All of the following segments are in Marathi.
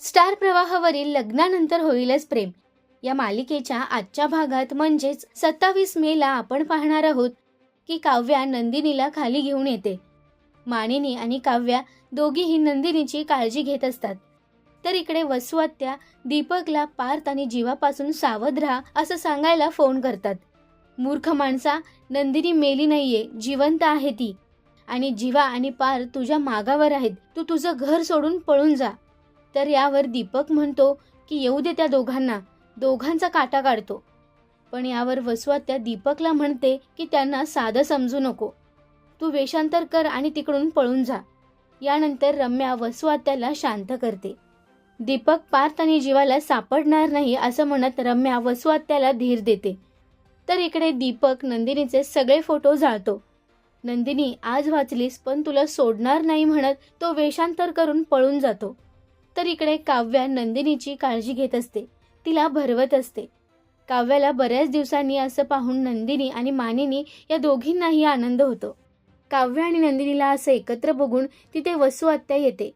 स्टार प्रवाहावरील लग्नानंतर होईलच प्रेम. या मालिकेच्या आजच्या भागात म्हणजेच सत्तावीस मेला आपण पाहणार आहोत की काव्या नंदिनीला खाली घेऊन येते. मानिनी आणि काव्या दोघीही नंदिनीची काळजी घेत असतात. तर इकडे वसुआत्या दीपकला पार्थ आणि जीवापासून सावध राहा असं सांगायला फोन करतात. मूर्ख माणसा नंदिनी मेली नाहीये जिवंत आहे ती. आणि जीवा आणि पार तुझ्या मागावर आहेत. तू तुझं घर सोडून पळून जा. तर यावर दीपक म्हणतो की येऊ दे त्या दोघांना दोघांचा काटा काढतो. पण यावर वसुआत्या दीपकला म्हणते की त्यांना साधं समजू नको. तू वेषांतर कर आणि तिकडून पळून जा. यानंतर रम्या वसुआत्याला शांत करते. दीपक पार्थ आणि जीवाला सापडणार नाही असं म्हणत रम्या वसुआत्याला धीर देते. तर इकडे दीपक नंदिनीचे सगळे फोटो जाळतो. नंदिनी आज वाचलीस पण तुला सोडणार नाही म्हणत तो वेषांतर करून पळून जातो. तर इकडे काव्या नंदिनीची काळजी घेत असते. तिला भरवत असते. काव्याला बऱ्याच दिवसांनी असं पाहून नंदिनी आणि मानिनी या दोघींनाही आनंद होतो. काव्य आणि नंदिनीला असं एकत्र बघून तिथे वसू आत्या येते.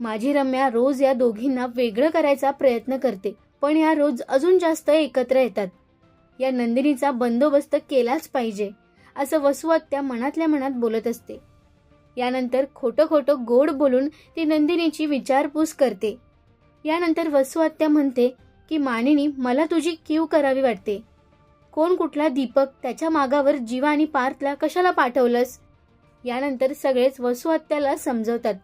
माझी रम्या रोज या दोघींना वेगळं करायचा प्रयत्न करते पण या रोज अजून जास्त एकत्र येतात. या नंदिनीचा बंदोबस्त केलाच पाहिजे असं वसू आत्या मनातल्या मनात बोलत असते. यानंतर खोटं खोटं गोड बोलून ती नंदिनीची विचारपूस करते. यानंतर वसुआत्या म्हणते की मानिनी मला तुझी कीव करावी वाटते. कोण कुठला दीपक त्याच्या मागावर जीवा आणि पार्थला कशाला पाठवलंस? यानंतर सगळेच वसुआत्याला समजवतात.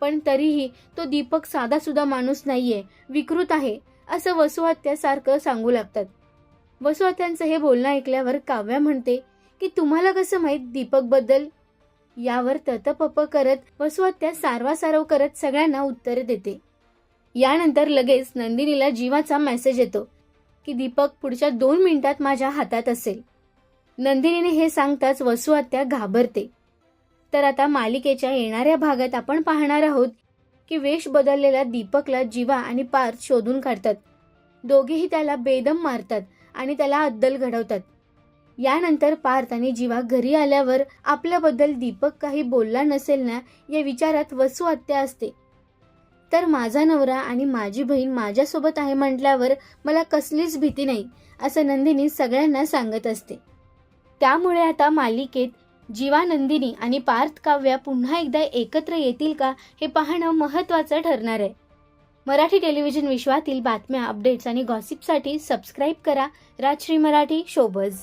पण तरीही तो दीपक साधासुद्धा माणूस नाहीये विकृत आहे असं वसुहत्यासारखं सांगू लागतात. वसुहत्यांचं हे बोलणं ऐकल्यावर काव्या म्हणते की तुम्हाला कसं माहीत दीपकबद्दल? यावर ततपप करत वसुआत्या सारवासारव करत सगळ्यांना उत्तर देते. यानंतर लगेच नंदिनीला जीवाचा मेसेज येतो की दीपक पुढच्या दोन मिनिटात माझ्या हातात असेल. नंदिनीने हे सांगताच वसुआत्या घाबरते. तर आता मालिकेच्या येणाऱ्या भागात आपण पाहणार आहोत की वेश बदललेल्या दीपकला जीवा आणि पार्थ शोधून काढतात. दोघेही त्याला बेदम मारतात आणि त्याला अद्दल घडवतात. यानंतर पार्थ आणि जीवा घरी आल्यावर आपल्याबद्दल दीपक काही बोलला नसेल ना या विचारात वसू आत्या असते. तर माझा नवरा आणि माझी बहीण माझ्यासोबत आहे म्हटल्यावर मला कसलीच भीती नाही असं नंदिनी सगळ्यांना सांगत असते. त्यामुळे आता मालिकेत जीवा नंदिनी आणि पार्थ काव्या पुन्हा एकदा एकत्र येतील का हे पाहणं महत्त्वाचं ठरणार आहे. मराठी टेलिव्हिजन विश्वातील बातम्या अपडेट्स आणि गॉसिपसाठी सबस्क्राईब करा. राजश्री मराठी शोबज